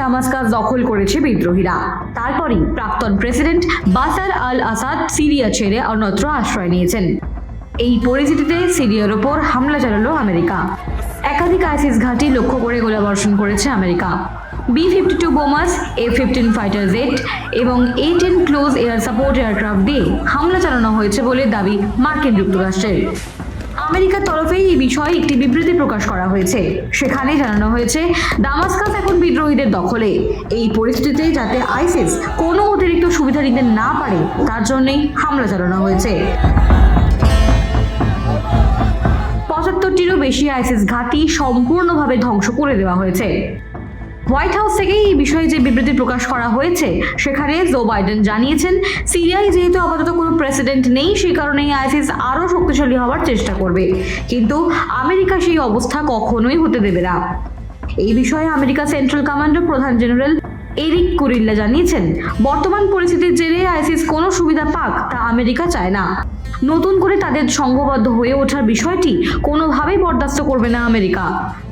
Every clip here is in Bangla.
দামাস্কাস দখল করেছে বিদ্রোহীরা। তারপরই প্রাক্তন প্রেসিডেন্ট বাসার আল আসাদ সিরিয়া ছেড়ে অন্যত্র আশ্রয় নিয়েছেন। এই পরিস্থিতিতে সিরিয়ার ওপর হামলা চালালো আমেরিকা। একাধিক আইসিস ঘাঁটি লক্ষ্য করে গোলাবর্ষণ করেছে America. B fifty two bombers, A fifteen fighter jet এবং A ten close air support aircraft দিয়ে হামলা চালানো হয়েছে বলে দাবি মার্কিন যুক্তরাষ্ট্রের। আমেরিকার তরফেই এই বিষয়ে একটি বিবৃতি প্রকাশ করা হয়েছে। সেখানে জানানো হয়েছে, দামাস্কাস এখন বিদ্রোহীদের দখলে। এই পরিস্থিতিতে যাতে আইসিস কোনো অতিরিক্ত সুবিধা নিতে না পারে, তার জন্যই হামলা চালানো হয়েছে। পঁচাত্তরটিরও বেশি আইসিস ঘাঁটি সম্পূর্ণভাবে ধ্বংস করে দেওয়া হয়েছে। হোয়াইট হাউস থেকে এই বিষয়ে যে বিবৃতি প্রকাশ করা হয়েছে, সেখানে জো বাইডেন জানিয়েছেন, সিরিয়ায় যেহেতু আপাতত কোনো প্রেসিডেন্ট নেই, সেই কারণে আইসিস আরও শক্তিশালী হওয়ার চেষ্টা করবে। কিন্তু আমেরিকা সেই অবস্থা কখনোই হতে দেবে না। এই বিষয়ে আমেরিকা সেন্ট্রাল কমান্ডার প্রধান জেনারেল এরিক কুরিল্লা জানিয়েছেন, বর্তমান পরিস্থিতির জেরে আইসিস কোনো সুবিধা পাক তা আমেরিকা চায় না। নতুন করে তাদের সংঘবদ্ধ হয়ে ওঠার বিষয়টি কোনোভাবেই বরদাস্ত করবে না আমেরিকা।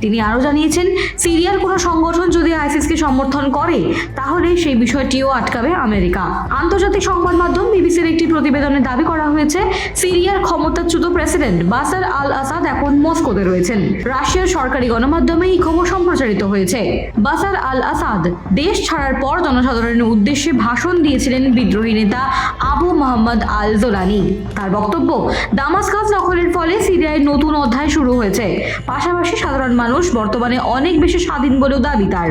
তিনি আরও জানিয়েছেন, সিরিয়ার কোনো সংগঠন যদি আইসিসকে সমর্থন করে, তাহলে সেই বিষয়টিও আটকাবে আমেরিকা। আন্তর্জাতিক সংবাদ মাধ্যম বিবিসির একটি প্রতিবেদনে দাবি করা হয়েছে, সিরিয়ার ক্ষমতাচ্যুত প্রেসিডেন্ট বাসার আল আসাদ এখন মস্কোতে রয়েছেন। রাশিয়ার সরকারি গণমাধ্যমে এই খবর সম্প্রচারিত হয়েছে। বাসার আল আসাদ দেশ ছাড়ার পর জনসাধারণের উদ্দেশ্যে ভাষণ দিয়েছিলেন বিদ্রোহী নেতা আবু মোহাম্মদ আল জোলানি তার বক্তব্য। দামাস্কাস দখলের ফলে সিরিয়ায় নতুন অধ্যায় শুরু হয়েছে। পাশাপাশি সাধারণ মানুষ বর্তমানে অনেক বেশি স্বাধীন বলেও দাবি তার।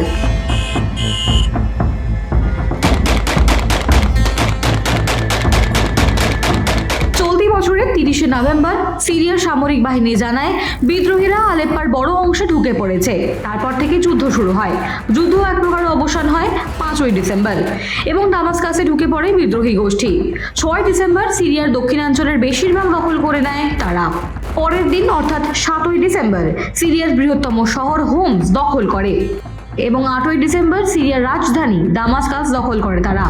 তিরিশে নভেম্বর সিরিয়ার সামরিক বাহিনী জানায়, বিদ্রোহীরা আলেপ্পার বড় অংশে ঢুকে পড়েছে। তারপর থেকে যুদ্ধ শুরু হয়। যুদ্ধ এক প্রকার অবসান হয় পাঁচই ডিসেম্বর এবং দামাস্কাসে ঢুকে পড়ে বিদ্রোহী গোষ্ঠী। ছয় ডিসেম্বর সিরিয়ার দক্ষিণাঞ্চলের বেশিরভাগ দখল করে নেয় তারা। পরের দিন, অর্থাৎ সাতই ডিসেম্বর, সিরিয়ার বৃহত্তম শহর হোমস দখল করে এবং আটই ডিসেম্বর সিরিয়ার রাজধানী দামাস্কাস দখল করে তারা।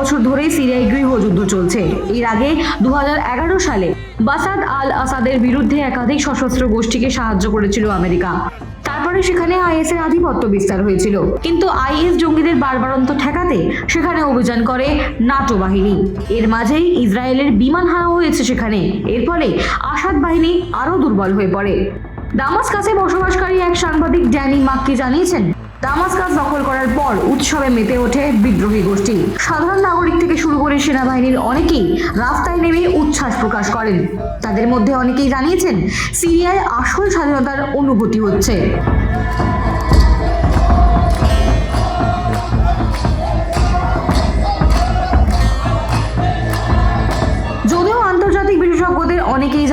বছর ধরেই সিরিয়ায় গৃহযুদ্ধ চলছে। এর আগে দুহাজার এগারো সালে বাসাদ আল আসাদের বিরুদ্ধে একাধিক সশস্ত্র গোষ্ঠীকে সাহায্য করেছিল আমেরিকা। তারপরে সেখানে আইএস এর আধিপত্য বিস্তার হয়েছিল। কিন্তু আইএস জঙ্গিদের বারবারন্ত ঠেকাতে সেখানে অভিযান করে নাটো বাহিনী। এর মাঝেই ইসরায়েলের বিমান হানা হয়েছে সেখানে। এর ফলে আসাদ বাহিনী আরও দুর্বল হয়ে পড়ে। দামাস কাছে বসবাসকারী এক সাংবাদিক ড্যানি মাক্কি জানিয়েছেন দামাসকাস দখল করার পর উৎসবে মেতে ওঠে বিদ্রোহী গোষ্ঠী। সাধারণ নাগরিক থেকে শুরু করে সেনাবাহিনীর অনেকেই রাস্তায় নেমে উচ্ছ্বাস প্রকাশ করেন। তাদের মধ্যে অনেকেই জানিয়েছেন, সিরিয়ায় আসল স্বাধীনতার অনুভূতি হচ্ছে।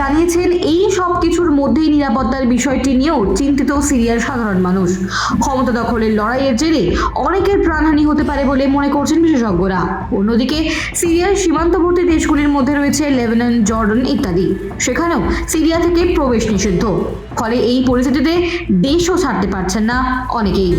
জানিয়েছেন, এই সব কিছুর মধ্যেই নিরাপত্তার বিষয়টি নিয়েও চিন্তিত সিরিয়ার সাধারণ মানুষ। ক্ষমতা দখলের লড়াইয়ের জেরে অনেকের প্রাণহানি হতে পারে বলে মনে করছেন বিশেষজ্ঞরা। অন্যদিকে, সিরিয়ার সীমান্তবর্তী দেশগুলির মধ্যে রয়েছে লেবানন, জর্ডন ইত্যাদি। সেখানেও সিরিয়া থেকে প্রবেশ নিষিদ্ধ। ফলে এই পরিস্থিতিতে দেশও ছাড়তে পারছেন না অনেকেই।